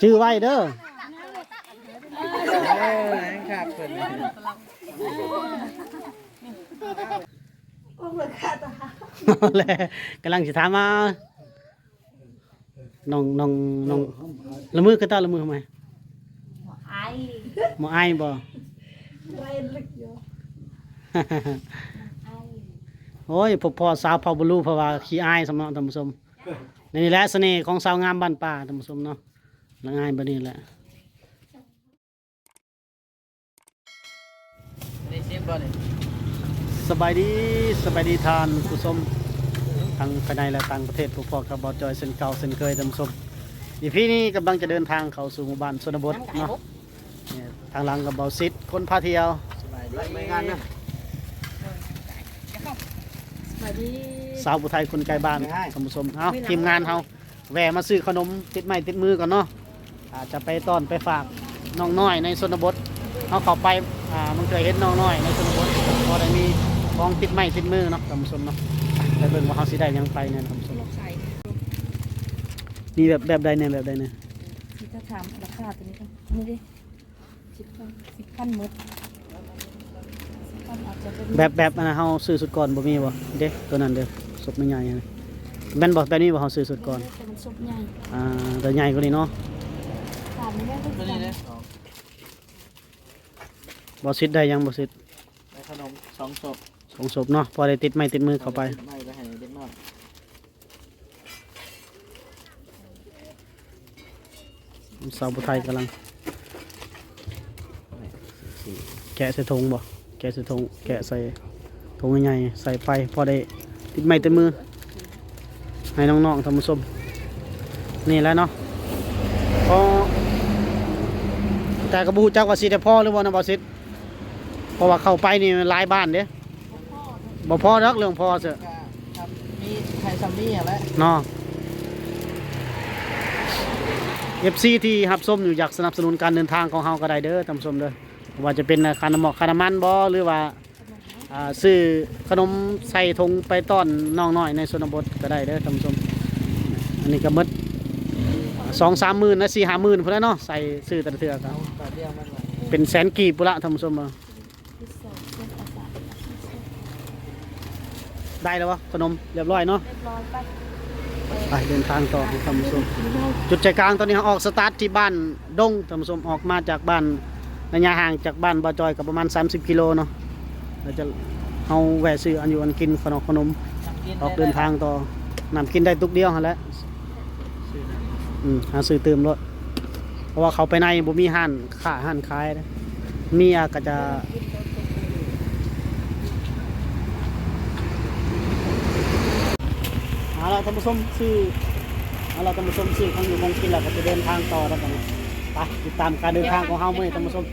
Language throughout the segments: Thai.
ชื่อไว้เด้อเออนั่นครับเพิ่นแล้วกำลังสิถามมาน้องน้องน้องละมือคือตาละมือทำไมไอ้หมออายบ่ โอ้ยพวกพ่อสาวพ่อบลูเพราะว่าขี้อายสำหรับท่านผู้ชมนี่แหละเสน่ห์ของสาวงามบ้านป่าท่านผู้ชมเนาะละอายบ่นี่แหละนี่ชิมบ่นี่สบายดีสบายดีทานผู้ชมทั้งภายในและต่างประเทศพวกพ่อกับบอจอยเส้นเก่าเส้นเคยท่านผู้ชมอีพี่นี้กำลังจะเดินทางเข้าสู่หมู่บ้านชนบทเนาะเนี่ยทางหลังกับเบาซิดคนพาเที่ยวสบายดีไม่งานนะ สวัสดีสาวผู้ไทยคนไกลบ้านท่านผู้ชมเอาทีมงานเฮาแวะมาซื้อขนมติดไม้ติดมือก่อนเนาะอาจจะไปต้อนไปฝากน้องน้อยในชนบทเขาเข้าไปอ่ามันเคยเห็นน้องน้อยในชนบทพอได้มีของติดไม้ติดมือเนาะท่านผู้ชมเนาะไปเบิ่งว่าเขาสิได้หยังไปเนี่ยท่านผู้ชมใส่นี่แบบแบบใดเนี่ยแบบใดเนี่ยที่จะถามราคาตัวนี้กันนี่ดิสิบพันสิบพันหมดสิบพันอาจจะเป็น แบบแบบอันนั้นเฮาซื้อสุดก่อนบ่มีบ่เด้ตัวนั้นเด้อศพมันใหญ่นะแม่นบ่แบบนี้บ่เฮาซื้อสุดก่อนแต่มันซุปใหญ่อ่าแต่ใหญ่กว่านี้เนาะถามไม่ได้ก็ตัวจะนี้นะบ่ซิดได้ยังบ่ซิดได้ขนมสองศพสองศพเนาะพอได้ติดไม้ติดมือเข้าไปไม่ไปให้เด็กน้อยสาวผู้ไทยกำลังแกะใส่ถุงบ่ แกะใส่ถุงแกะใส่ถุงใหญ่ๆใส่ไปพอได้ติดไม้ติดมือ ให้น้องๆท่านผู้ชมนี่แหละเนาะพอแต่กระบูจักว่าสิได้พ่อหรือบ่นะบ่สิเพราะว่าเข้าไปนี่หลายบ้านเด้บ่พอรักเรื่องพอเสอะก็ทำมีไทยซัมมี่อะไรเนาะ FC ที่รับชมอยู่อยากสนับสนุนการเดินทางของเฮาก็ได้เด้อท่านผู้ชมเด้อ ว่าจะเป็นค่าน้ำหมอกค่าน้ำมันบ่หรือว่าอ่าซื้อขนมใส่ถุงไปต้อนน้องน้อยในชนบทก็ได้เด้อท่านผู้ชมอันนี้ก็หมดสองสามหมื่นนะสี่ห้าหมื่นพอแล้วเนาะใส่ซื้อแต่ละเทือกครับต่อเดียวมันว่าเป็นแสนกีบปุระท่านผู้ชมเออที่สองเส้นอาสาได้แล้ววะขนมเรียบร้อยเนาะเรียบร้อยไปไปเดินทางต่อท่านผู้ชมจุดใจกลางตอนนี้เราออกสตาร์ทที่บ้านดงท่านผู้ชมออกมาจากบ้าน ระยะห่างจากบ้านบาจอยกับประมาณ 30 กิโลเนาะเราจะเอาแวะซื้ออันอยู่อันกินขนมขนมน้ำกินออกเดินทางต่อน้ำกินได้ตุกเดียวหั่นแหล้วอืมหาซื้อเติมรถเพราะว่าเขาไปในบ่มีห้านค้าห้านขายนะมีอะก็จะเอาละท่านผู้ชมซื้อเอาละท่านผู้ชมซื้อของอยู่ของกินแล้วก็จะเดินทางต่อแล้วกันนะ ไปติดตามการเดินทางของเฮาเมื่อนี้ท่านผู้ชม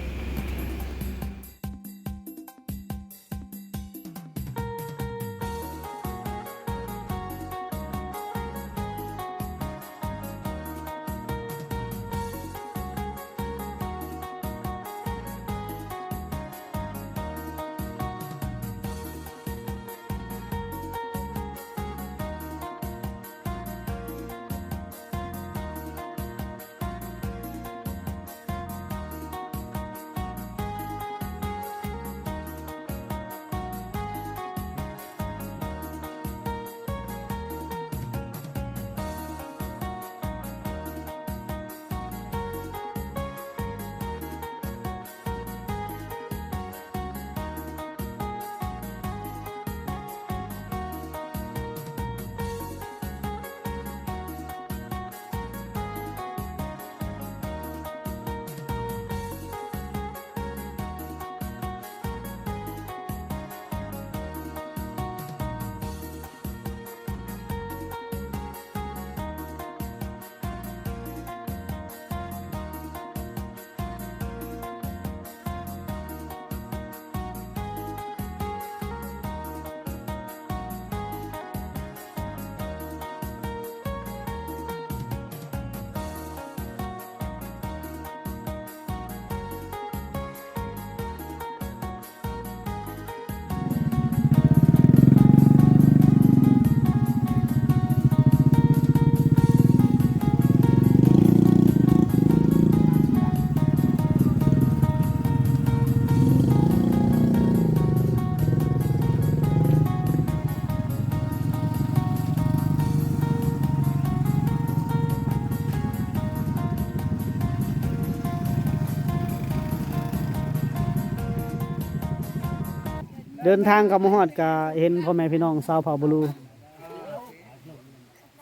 เดินทางกับมาฮอดก็เห็นพ่อแม่พี่น้องชาวเผ่าบลู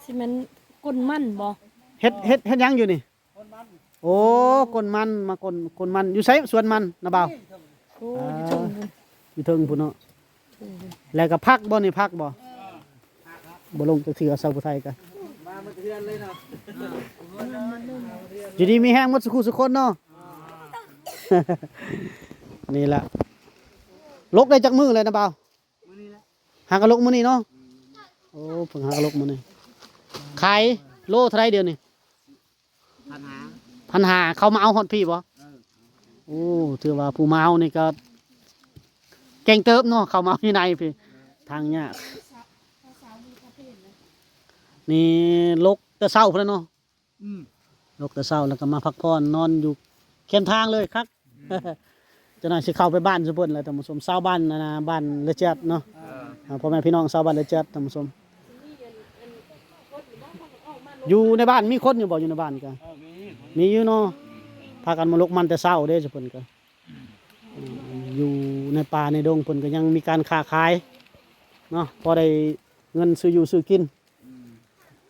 สิแมันก้นมันบ่เฮ็ดเฮ็ดเฮ็ดหยังอยู่นี่โอ้กนมันมากนกนมันอยู่ไสสวนมันนะบ่าวโอ้ยชมบุญอยู่เทิงพุ่นเนาะแล้วก็พักบ่นี่พักบ่บ่ลงจักเทื่อสาวผู้ไทยกันมาเมื่อเทือนเลยเนาะอยู่ดีมีแห้งหมดสุขุสุคนเนาะนี่ล่ะ ลกได้จักมือเลยนะบ่าวหากะลกมื้อนี้เนาะโอ้เพิ่งหากะลกมื้อนี้ขายโลเท่าไรเดียวนี่พันหาพันหาเขามาเอาฮอดพี่บ่โอ้ถือว่าผู้มาเอานี่ก็เก่งเติบเนาะเขามาเอาอยู่ในพี่ทางยากนี่ลกแต่เช้าพุ่นแล้วเนาะอืมลกแต่เช้าแล้วก็มาพักผ่อนนอนอยู่เคียงทางเลยครับ จะน่อยสิเข้าไปบ้านสุเพิ่นแล้วท่านผู้ชมชาวบ้านนะนะบ้านเลเจัดเนาะเอออ่าพ่อแม่พี่น้องชาวบ้านเลเจัดท่านผู้ชมอยู่ในบ้านมีคนอยู่บ่อยู่ในบ้านกันเออมีมีอยู่เนาะพากันมาลกมันแต่เช้าเด้สุเพิ่นก็อืมอยู่ในป่าในดงเพิ่นก็ยังมีการค้าขายเนาะพอได้เงินซื้ออยู่ซื้อกิน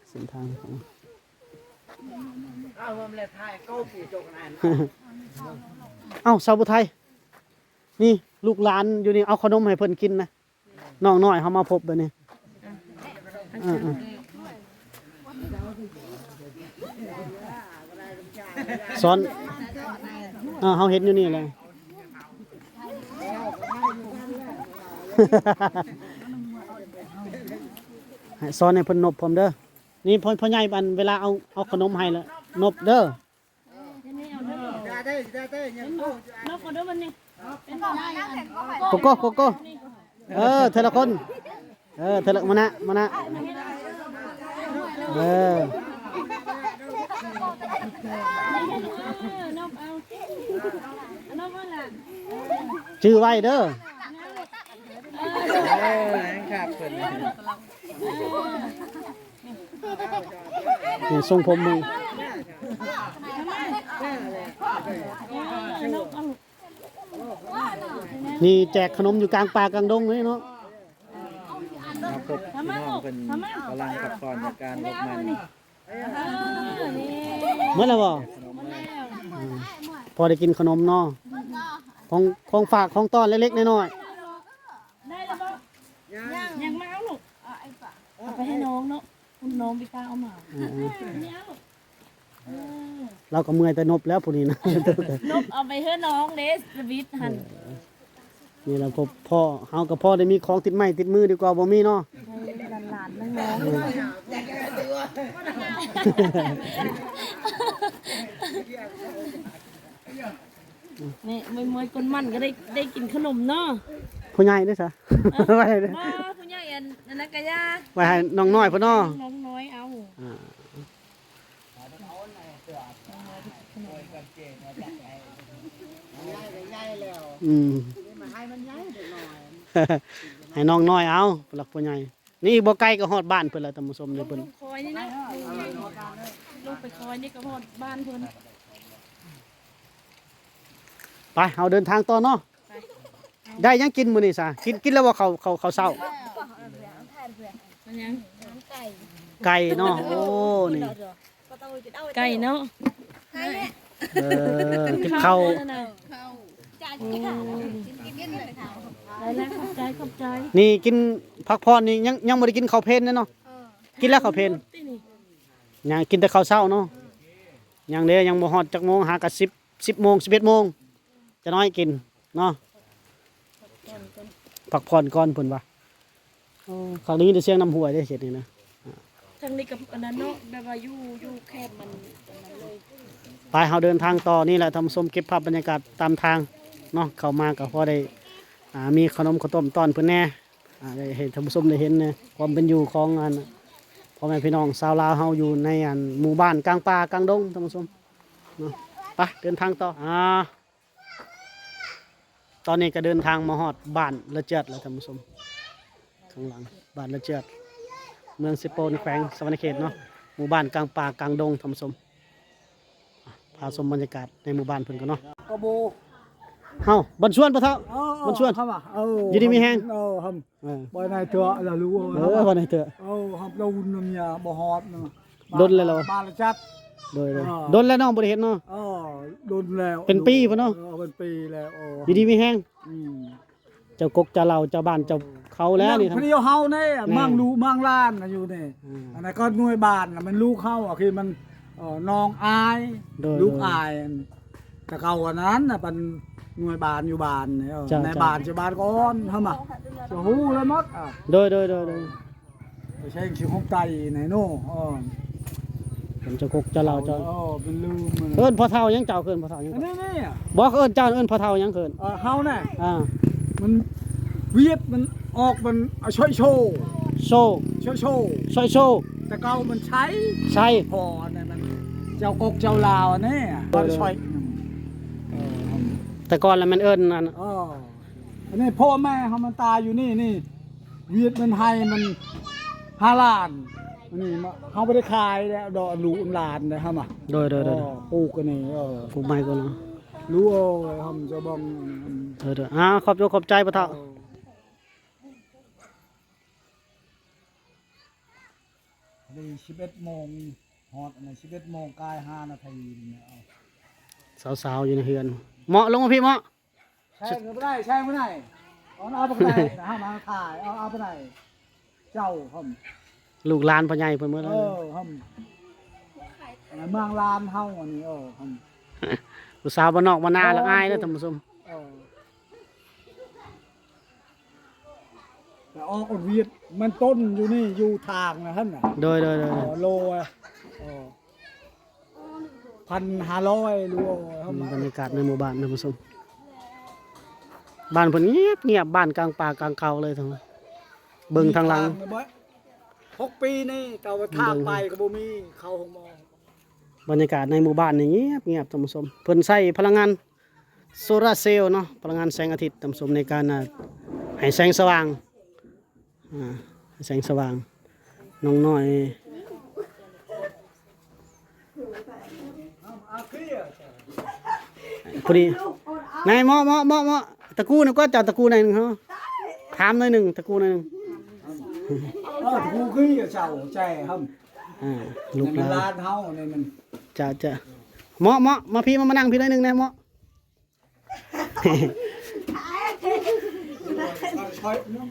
เส้นทางของอ้าวผมเลยถ่ายโก้กี่จกนานเอ้าสาวบุไทย นี่ลูกหลานอยู่นี่เอาขนมให้เพิ่นกินนะน้องน้อยเขามาพบแบบนี้อ่าๆสอนอ่าเขาเห็นอยู่นี่เลย ให้สอนให้เพิ่นนบผมเด้อนี่พ่อพ่อใหญ่บันเวลาเอาเอาขนมให้แล้วนบเด้อ ได้ได้ได้ได้ยังโก้นกก็เด้อมันนี่ โกโก้โกโก้เออเธอละคน เออเธอละมานะมานะเออนกเอานกว่าล่ะชื่อไว้เด้อเออยังขาดเพิ่นนี่ทรงผมมึง นกเอา นี่แจกขนมอยู่กลางป่ากลางดงเลยเนาะมาพบพี่น้องเพิ่นกำลังพับก่อนจากการลบมันเมื่อไหร่บ่พอได้กินขนมเนาะของของฝากของต้อนเล็กๆน้อยได้แล้วบ่ยังยังมาเอาลูกเอาไปให้น้องเนาะคุณน้องไปกล้าเอามาเราก็เมื่อยแต่นบแล้วผู้นี้นะนกเอาไปให้น้องเดสวิทหัน นี่แหละพบพ่อเฮากับพ่อได้มีของติดไม้ติดมือดีกว่าบ่มีเนาะหลานๆน้องๆนี่มวยมวยคนมันก็ได้ได้กินขนมเนาะผู้ใหญ่เด้อซะไว้เด้อบ่ผู้ใหญ่อันอันนั้นก็ย่าไว้ให้น้องน้อยพุ่นเนาะน้องน้อยเอาอ่าอืม ให้น้องน้อยเอาหลักผู้ใหญ่นี่บ่ไกลก็ฮอดบ้านเพิ่นแล้วท่านผู้ชมนี่เพิ่นลูกคอยนี่นะลูกไปคอยนี่ก็หอดบ้านเพิ่นไปเอาเดินทางต่อเนาะได้ยังกินมื้อนี้ซะกินกินแล้วบ่เขาเขาเขาเช้ามันยังไก่เนาะโอ้นี่ไก่เนาะเออติบข้าว นั่นน่ะได้แล้วขอบใจขอบใจนี่กินพักผ่อนนี่ยังยังบ่ได้กินข้าวเพลนเนาะกินแล้วข้าวเพลนที่นี่ยังกินแต่ข้าวเช้าเนาะยังเด้ยังบ่ฮอดจักโมงหากะ10 10โมง11โมงจะน้อยกินเนาะพักผ่อนก่อนเพิ่นว่าโอ้คราวนี้ได้เสียงน้ำห้วยได้เสร็จนี่นะทางนี้กับอันนั้นเนาะแบบว่าอยู่อยู่แคบมันอันนั้นเลยไปเฮาเดินทางต่อนี่แหละทำส้มเก็บภาพบรรยากาศตามทางเนาะเข้ามาก็พอได้อ่า มีขนมข้าวต้มต้อนเพิ่นแน่ได้เห็นท่านผู้ชมได้เห็นนะความเป็นอยู่ของอันพ่อแม่พี่น้องชาวลาวเฮาอยู่ในอันหมู่บ้านกลางป่ากลางดงท่านผู้ชมเนาะไปเดินทางต่ออ่าตอนนี้ก็เดินทางมาฮอดบ้านละเจิดแล้วท่านผู้ชมข้างหลังบ้านละเจิดเมืองสิโปนแขวงสวรรณเขตเนาะหมู่บ้านกลางป่ากลางดงท่านผู้ชมพาชมบรรยากาศในหมู่บ้านเพิ่นกันเนาะกระบู เฮาบันชวนปะเท่า มันชวนครับอะเออยินดีมีแฮง เออครับเออบ่ในเถอะล่ะรู้เออวันไหนเถอะเออครับเราอุ่นเมียบ่ฮอดเนาะดนเลยเหรอบ้านละจัดโดยโดยอ่าโดนแล้วน้องบ่ได้เฮ็ดเนาะเออโดนแล้วเป็นปีพุ่นเนาะออเป็นปีแล้วโอ้อยู่ดีมีแห้งอืมเจ้ากกเจ้าเหล่าเจ้าบ้านเจ้าเขาแล้วนี่พทั้งเดียวเฮาเนี่ยแน่มั่งรู้มั่งล้านน่ะอยู่นี่อืมอันนั้นก็หน่วยบ้านน่ะมันลูกเข้าอะคือมันเอ่อน้องอายโดยลูกอายอันแต่เก่าอันนั้นน่ะเป็น หน่วยบ้านอยู่บ้านเนี่ยเออจ้ะในจ้ะบ้านจะบ้านก่อนทำอะจะฮู้แล้วหมดอะโดยโดยโดยโดยไปใช้ชิวของไตไหนโน่อ๋อผมเจ้ากกเจ้าเหล่าเจ้าเออเป็นลืมมันเอิ้นพ่อเฒ่ายังเจ้าเอิ้นพ่อเฒ่ายังอันนี้นี่อะบอกเอิ้นเจ้าเอิ้นพ่อเฒ่ายังเอิ้นเออเฮาเนี่ยอ่ามันเวียดมันออกมันเอาช่วยโชว์โซช่วยโชว์ซอยโซแต่เก่ามันใช้ ใช่ พอเนี่ยมันเจ้ากกเจ้าลาวอันนี่บ้านช่วยเออ แต่ก่อนแล้วมันเอิ้นอันเอออันนี้พ่อแม่เขามันตายอยู่นี่นี่ เวียดมันไทยมันห้าล้านอันนี้มาเขาไม่ได้ขายแล้วดอกหลูกหลานนะครับอะโดยโดยโดยเออปลูกกันนี่เออผู้ใหม่ก็เนาะรู้เออทำจะบังโดยโดยอ่าขอบใจขอบใจพ่อเฒ่าดีสิบเอ็ดโมงฮอดอันนี้สิบเอ็ดโมงกายห้านาทีเนี่ยเอาสาวๆอยู่ในเฮือน เหมาะลงมาพี่เหมาะแช่งไม่ได้แช่งไม่ได้เอาเอาไปไหนนะฮะมาถ่ายเอาเอาไปไหนเจ้าครับลูกหลานพ่อใหญ่เพิ่นเมื่อเอนั้นอครับอันนั้นเมืองลานเฮาอันนี้เออครับผู้สาวบ้านนอกบ้านนาละอายเด้อท่านผู้ชมเออแต่ออกอดเวียดมันต้นอยู่นี่อยู่ทางนะท่านน่ะโดยโดยโดยเอโดยอโลอะเออ พันห้าร้อยรู้ครับบรรยากาศในหมู่บ้านท่านผู้ชมบ้านเพิ่นเงียบเงียบบ้านกลางป่ากลางเขาเลยทั้งนั้นเบิ่งทางหลังมีทหกปีนี่เก่าทางไปกับบ่มีเขาหงมองบรรยากาศในหมู่บ้านนี่เงียบเงียบท่านผู้ชมเพิ่นใช้พลังงานโซลาร์เซลล์เนาะพลังงานแสงอาทิตย์ท่านผู้ชมในการอ่าให้แสงสว่างอ่าให้แสงสว่างน้องน้อย อาเคลียร์ พอดีนายหมอหมอหมอหมอตะกูนี่ก็เจ้าตะกูหน่อยหนึงเฮาถามหน่อยหนึงตะกูหน่อยหนึงเออถูกเคลียร์เจ้าใจครับอ่าลูกหในลานร้านเฮาเนี่ยมันจะจะหมอหมอมาพี่มามานั่งพี่หน่อยหนึงนะหมอช่วยน้อง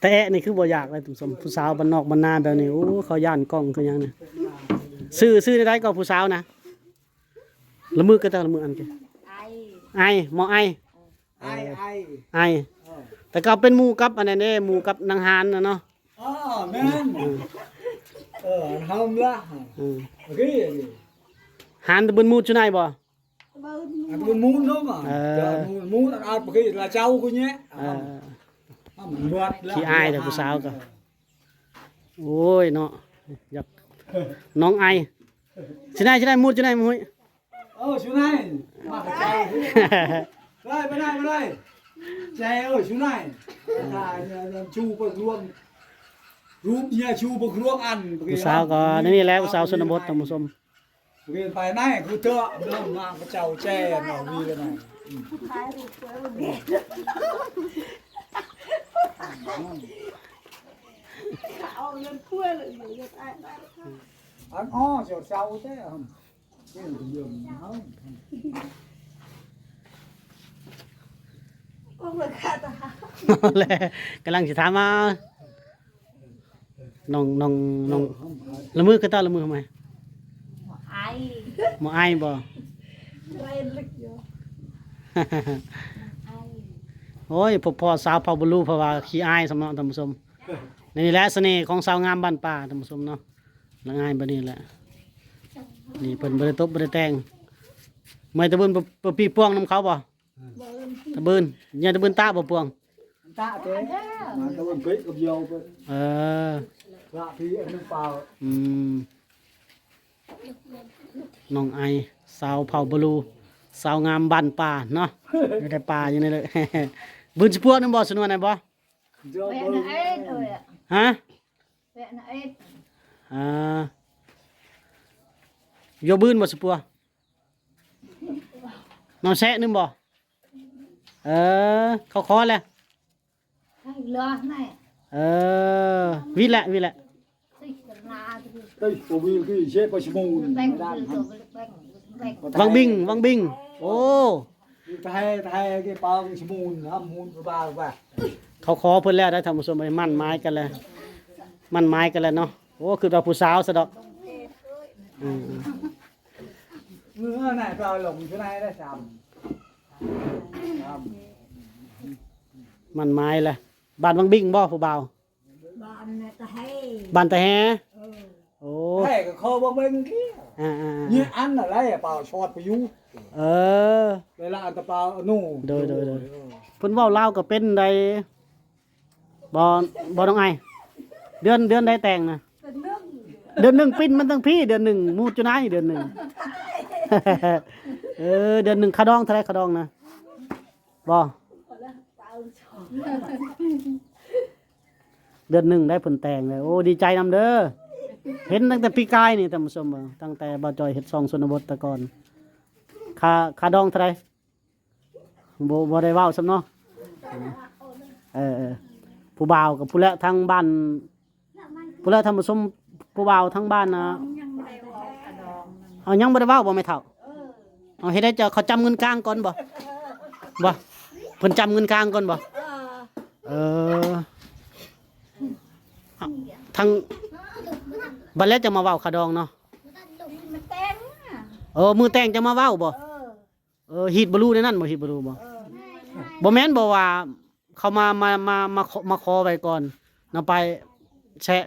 แต่แอะนี่คือบ่อยากเลยทุกสมผู้สาวบ้านนอกบ้านนาแบบนี้โอ้เขาย่านกล้องคือหยังนี่ซื้อซื้อได้ก็ผู้สาวนะละมือก็จะละมืออันแกไอ ไอหมอไอไอ้ไอ้ไอแต่ก็เป็นหมู่กับอันนั้นเด้หมู่กับนางหานนะเนาะอ๋อแม่นเออทำละอืมเคลียร์ดิหานตะบุญมูดจุนายบ่อันมันมูนเนาะมาเออเดี๋ยวมูนอันเคลียร์ละเจ้ากูเนี่ยเอออะมันเบิดละขี้อายแต่ผู้สาวก็โอ้ยเนาะอยากน้องไอ เออชูนายมากับเจ้าได้ไปได้ไปได้ใจเออชูนายได้เนี่ยชูปกรวมรูปเนี่ยชูปกรวมอันผู้สาวก็นี่แหละผู้สาวชนบทท่านผู้ชมเรียนไปไหนคือเถอะเริ่มมาพระเจ้าแจ้เนาะมีเลยนะเอาเงินถ้วยเลยอยู่จะตายอันอ้อเจ้าเจ้าแท้ครับนี่ เรื่องเฮาโอ้เหมือนขาดตาแล้วกำลังสิถามมาน้องน้องน้องละมือคือตาละมือทำไมไอหมอไอบ่ไอยู่โอ้ยพอพอสาวเผาบลูเพราะว่าขี้อายสำเนาะท่านผู้ชมนี่แหละเสน่ห์ของสาวงามบ้านป่าท่านผู้ชมเนาะละง่ายบ่นี่แหละ นี่เพิ่นบ่ได้ตบบ่ได้แต่งไม่ตะเบินบ่บ่ปีปวงนํเขาบ่ตะเบินอย่าตะเบินตาบ่ปวงตาเต้มาตะวันเป๊ะกับโยเพิ่นเออพระพี่อันนึงเปล่าอืมน้องไอสาวเผาบลูสาวงามบ้านป่าเนาะอยู่ในป่าอยู่นี่เลยบืนสิพวกนั่นบ่สนวนไหนบ่เจ้าแม่เบิ่งน่ะเอ็ดเอ้ยฮะแม่น่ะเอ็ดอ่า โยบืนบ่สปัวน้องแซะนึงบ่เออ เขาขอและให้เลอแน่เออวิละวิละสินาที่ đây của vì cái chế có chim mù แบ่ง đan คือ hẳn ตัวแบ่งแบ่งวังบิงวังบิง โอ้ thay thay cái bao chim mù hầm mù ba ba เขาขอเพิ่นแล้วได้ทำสมไปมั่นไม้กันแล้วมั่นไม้กันแล้วเนาะโอ้คือเราผู้สาวซะดอก อืม nữa này vào lồng chỗ này đấy chầm chầm มั่นไม้แหละบ้านวังบิงบ่ผู้บ่าวบ้านเนี่ยจะให้บ้านตะแฮโอ้ thế cái kho bông bên kia อ่าอ่า như ăn ở đây bảo short của you เออ đây là cái bao nô Rồi, rồi, rồi. เพิ่นเว้าลาวก็เป็นได้บ่บ่ต้องไอายเดือนเดือนได้แต่งนะเดือนหนึ่งปิ้นมันตั้งพี่เดือนหนึ่งมูจุนายเดือนหนึ่ง เออเดือนหนึ่งคาดองเท่าไรคาดองนะบ่เดือนหนึ่งได้ผลแต่งเลยโอ้ดีใจนำเด้อเห็นตั้งแต่ปีกายนี่ท่านผู้ชมตั้งแต่บ่าวจอยเฮ็ดซองชนบทตะกอนคาคาดองเท่าไรบบ่ได้ว้าซ้ำเนาะเออผู้บ่าวกับผู้ละทั้งบ้านผู้ละท่านผู้ชมผู้บ่าวทั้งบ้านนะ เอายังบ่ได้เว้าบ่แม่เฒ่าเอาเฮ็ดได้เจ้าเขาจำเงินกลางก่อนบ่บ่เพิ่นจำเงินกลางก่อนบ่เออเออเอางบัดแล้วจะมาเว้าขาดองเนาะเออมือแต่งจะมาเว้าบ่เออเออฮีดบ่รู้ในนั้นบ่ฮีดบ่รู้บ่เออบ่แม่นบ่ว่าเขามามามามาขอมาขอไว้ก่อนนำไปแชะ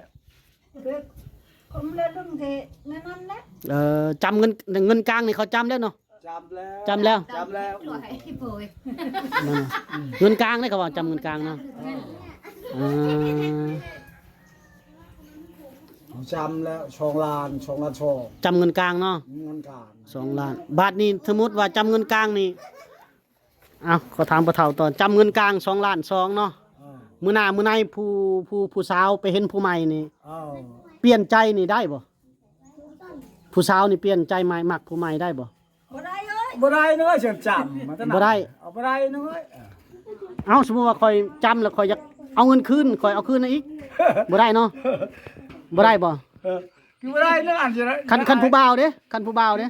ผมเลยดึงเทนั่นนั่นแหละเออจำเงินเงินกลางนี่เขาจำแล้วเนาะ chầm leo จำแล้ว chầm leo ปล่อยให้ป่วยนั่นน่ะเงินกลางนี่เขาว่าจำเงินกลางเนาะอ่า chầm leo chong lan chong lan chong จำเงินกลางเนาะ ngon cả สองล้านบาทนี้สมมติว่าจำเงินกลางนี่เอาขอถามประเฒ่าตอนจำเงินกลางสองล้านสองเนาะ ờ มือหน้ามือในผู้ผู้ผู้สาวไปเห็นผู้ใหม่นี่ ờ เปลี่ยนใจนี่ได้บ่ผู้สาวนี่เปลี่ยนใจใหม่มักผู้ใหม่ได้บ่บ่ได้เอ้ย bữa đây nữa chầm chầm mà thế nào? Bữa đây. ở bữa đây nữa ấy. เอาสมมติว่าคอยจำแล้วคอยอยากเอาเงินคืนคอยเอาคืนอีกบ่ได้เนาะบ่ได้บ่ Ờ. cái bữa đây nữa ăn gì đấy คันคันผู้บ่าวเด้คันผู้บ่าวเด้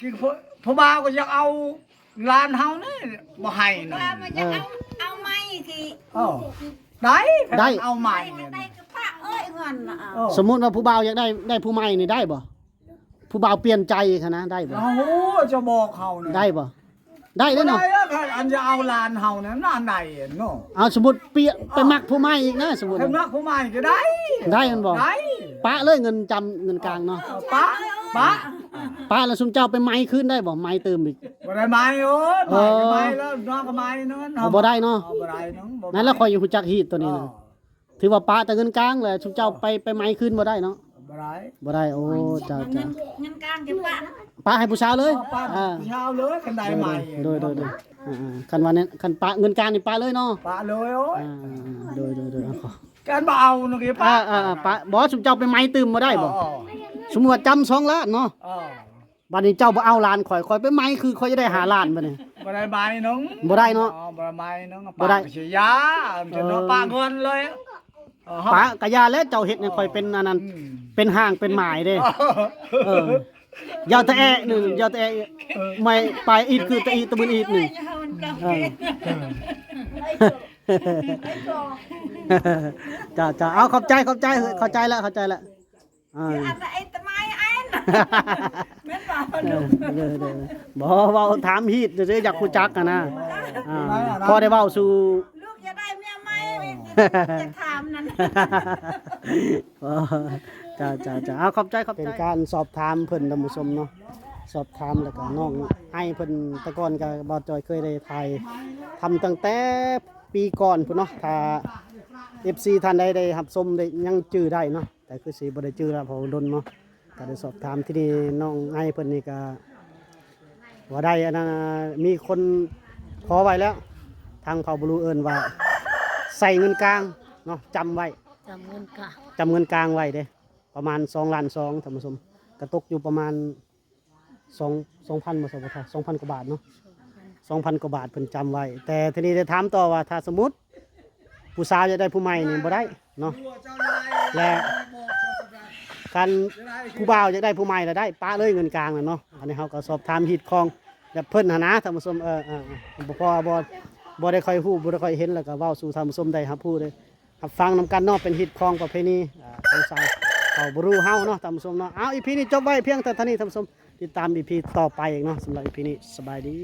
cái phụ, phụ bao của giặc ao lan hao đấy mà hay ว่า nữa มันจะเอาเอาไม้ที่ ờ đấy phải Đây. ăn ao ไม้ mày มันได้กระปะเอ้ยเงินน่ะเอา ờ สมมุติว่าผู้บ่าวอยากได้ได้ผู้ใหม่นี่ได้บ่ผู้บ่าวเปลี่ยนใจคะนะได้บ่ nó hú cho bò hầu này ได้บ่ได้ bữa เด้อเนาะ đây á phải ăn giặc ao lan hầu này nó ăn này nó เอาสมมุติเปลี่ยนไปมักผู้ใหม่อีกนะสมมุติ thêm mắt của mày cái đấy ได้มันบ่ đấy ปะเลยเงินจำเงินกลางเนาะ Ờ, bá bá ปะแล้วซุมเจ้าไปไม้คืนได้บ่ไม้เติมอีก bữa đây mày ơi mày Ờ. cái mày đó nó cái mày nữa เอาบ่ได้เนาะ ờ bữa đây nó bữa นั่นแล้วคอยอยู่ฮู้จักฮีดตัวนี้ ờ นะ ถือว่าปะแต่เงินกลางแหละซุมเจ้าไปไปไม้คืนบ่ได้เนาะ bữa đấy บ่ได้โอ้เจ้าเงิเจ้านเงินกลางจะปะปะให้ผู้สาวเลย Ờ, bá อ่า sao lưới cái này mày โดยโดยโดยอ่าๆคันว่านั้นคันปะเงินกลางนี่ปะเลยเนาะ bá lưới ơi อ่าๆโดยโดยโดยเอาขอ cái anh bảo nó kia อ่า bá อ่าๆปะบ่ซุมเจ้าไปไม้ตืมบ่ได้บ่ ờ สมมุติว่าจำสองล้านเนาะ ờ บัดนี้เจ้าบ่เอาล้านข่อยข่อยไปไม้คือข่อยจะได้หาล้านบัดนี้ bữa đây mày nó บ่ได้เนาะ ờ bữa đây mày nó Bữa đây. bạc chỉ giá cho nó Ờ. bạc hơn เลย ờ ปะกะยาแล้วเจ้าเฮ็ดให้ข่อยเป็นอันนั้น ừ. เป็นห้างเป็นหมายเด้เออยาวตะแอะหนึ่งยาวตะแอะไม่ไปอีดคือตะอีตะบึนอีดหนึ่งเออ จ้าจ้าเอาขอบใจขอบใจเข้าใจแล้วเข้าใจแล้วอ่า อันไอ้ตะไม้ไอ้น่ะแม่นบ่เออเด้อเด้อบ่เว้าถามฮีดซื่อๆอยากรู้จักกันนะอ่าพอได้เว้าสู่ ลูกจะได้เมียไหมจะถามนั่นเออจ้าจ้าจ้าเอาขอบใจขอบใจเป็นการสอบถามเพิ่นท่านผู้ชมเนาะสอบถามแล้วก็น้องไอ้เพิ่นแต่ก่อนก็บ่จอยเคยได้ถ่ายทำตั้งแต่ปีก่อนพุ่นเนาะถ้า FC ท่านใดได้รับชมได้ยังจื้อได้เนาะแต่คือสิบ่ได้จื้อแล้วเพราะดนเนาะก็ได้สอบถามที่นี่น้องไอ้เพิ่นนี่ก็ว่าได้อันนั้นมีคนขอไว้แล้ว ทางเผ่าบรูเอิ้นว่าใส่เงินกลาง เนาะจำไว้จำเงินกะจำเงินกลางไว้เด้ประมาณสองล้านสองท่านผู้ชมกระตกอยู่ประมาณสองสองพันมาสองพันสองพันกว่าบาทเนาะ2,000กว่าบาทเพิ่นจำไว้ แต่ทีนี้จะถามต่อว่าถ้าสมมุติผู้สาวจะได้ผู้ใหม่นี่บ่ได้เนาะและการผู้บ่าวอยากได้ผู้ใหม่แล้วได้ป้าเลยเงินกลางน่ะเนาะอันนี้เฮาก็สอบถามฮิตของแบบเพิ่นหนนะท่านผู้ชมเออเออเออบ่พอบ่บ่ได้ค่อยฮู้บ่ได้ค่อยเห็นแล้วก็เว้าสู่ท่านผู้ชมได้รับผู้เด้รับ ฟังนํกันเนาะเป็นฮิตของประเพณีอ่าของสาวเขาบรู้เฮาเนาะท่านผู้ชมเนาะเอาอีพีนี้จบไว้เพียงแต่เท่านี้ท่านผู้ชมติดตามอีพีต่อไปอีกเนาะสำหรับอีพีนี้สบายดี